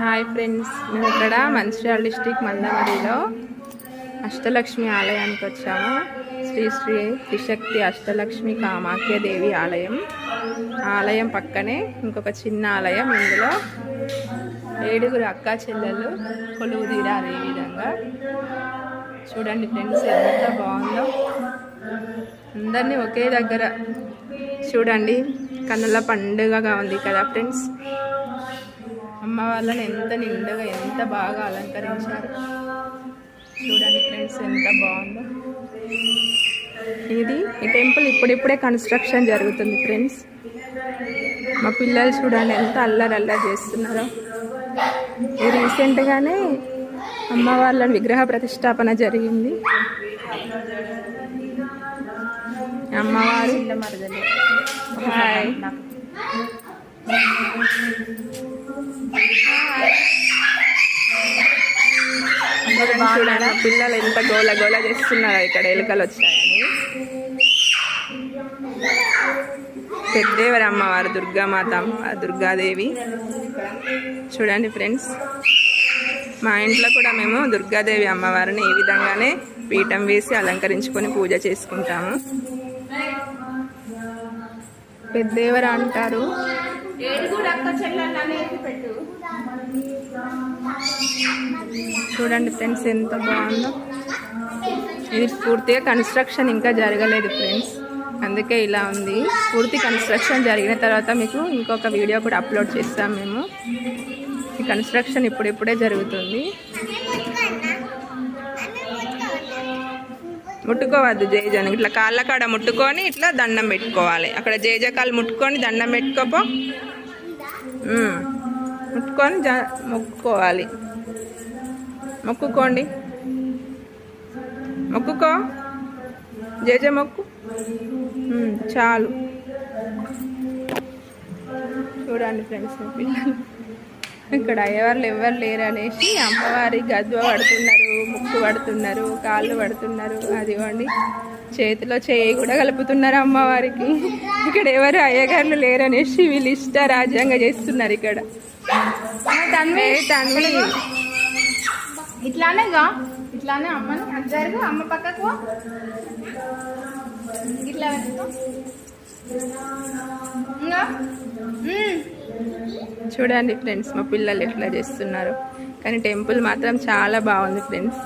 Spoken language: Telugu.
హాయ్ ఫ్రెండ్స్ మేము ఇక్కడ మంచిర్యాల డిస్టిక్ మందమరిలో అష్టలక్ష్మి ఆలయానికి వచ్చాము. శ్రీ శ్రీ త్రిశక్తి అష్టలక్ష్మి కామాఖ్యదేవి ఆలయం. ఆలయం పక్కనే ఇంకొక చిన్న ఆలయం ఇందులో ఏడుగురు అక్కా చెల్లెలు కొలువు తీరారు ఈ విధంగా. చూడండి ఫ్రెండ్స్ ఎంత బాగుందో. అందరినీ ఒకే దగ్గర చూడండి కన్నుల పండుగగా ఉంది కదా ఫ్రెండ్స్. అమ్మ వాళ్ళని ఎంత నిండుగా ఎంత బాగా అలంకరించారు. చూడండి ఫ్రెండ్స్ ఎంత బాగుందో. ఇది ఈ టెంపుల్ ఇప్పుడిప్పుడే కన్స్ట్రక్షన్ జరుగుతుంది ఫ్రెండ్స్. మా పిల్లలు చూడండి ఎంత అల్లరి అల్లరి చేస్తున్నారో. ఇది రీసెంట్గానే అమ్మ వాళ్ళ విగ్రహ ప్రతిష్టాపన జరిగింది. అమ్మవారు. హాయ్. చూడండి పిల్లలు ఎంత గోల గోల చేస్తున్నారో ఇక్కడ ఎలుకలు వచ్చాయని. పెద్దేవరి అమ్మవారు దుర్గామాత దుర్గాదేవి. చూడండి ఫ్రెండ్స్ మా ఇంట్లో కూడా మేము దుర్గాదేవి అమ్మవారిని ఈ విధంగానే పీఠం వేసి అలంకరించుకొని పూజ చేసుకుంటాము. పెద్దేవర అంటారు? చూడండి ఫ్రెండ్స్ ఎంత బాగుందో. ఇది పూర్తిగా కన్స్ట్రక్షన్ ఇంకా జరగలేదు ఫ్రెండ్స్. అందుకే ఇలా ఉంది. పూర్తి కన్స్ట్రక్షన్ జరిగిన తర్వాత మీకు ఇంకొక వీడియో కూడా అప్లోడ్ చేస్తాం మేము. ఈ కన్స్ట్రక్షన్ ఇప్పుడిప్పుడే జరుగుతుంది. ముట్టుకోవద్దు జేజన్ ఇట్లా కాళ్ళ కాడ ముట్టుకొని ఇట్లా దండం పెట్టుకోవాలి. అక్కడ జేజకాలు ముట్టుకొని దండం పెట్టుకోపో. ముట్టుకొని జ మొక్కుకోవాలి. మొక్కుకోండి. మొక్కుకో. జేజ మొక్కు. చాలు. చూడండి ఫ్రెండ్స్ పిల్లలు. ఇక్కడ అయ్యవాళ్ళు ఎవరు లేరు అనేసి అమ్మవారి గద్వ పడుతున్నారు ముక్కు పడుతున్నారు కాళ్ళు పడుతున్నారు. అదిగోండి. చేతిలో చేయి కూడా కలుపుతున్నారు అమ్మవారికి. ఇక్కడ ఎవరు అయ్యగారులు లేరు అనేసి వీళ్ళు ఇష్ట రాజ్యాంగ చేస్తున్నారు ఇక్కడ. తన్వి. తన్వి. ఇట్లానేగా ఇట్లానే అమ్మని. అజ్జారుగా అమ్మ పక్కకు. ఇట్లా చూడండి ఫ్రెండ్స్ మా పిల్లలు ఎట్లా చేస్తున్నారు. కానీ టెంపుల్ మాత్రం చాలా బాగుంది ఫ్రెండ్స్.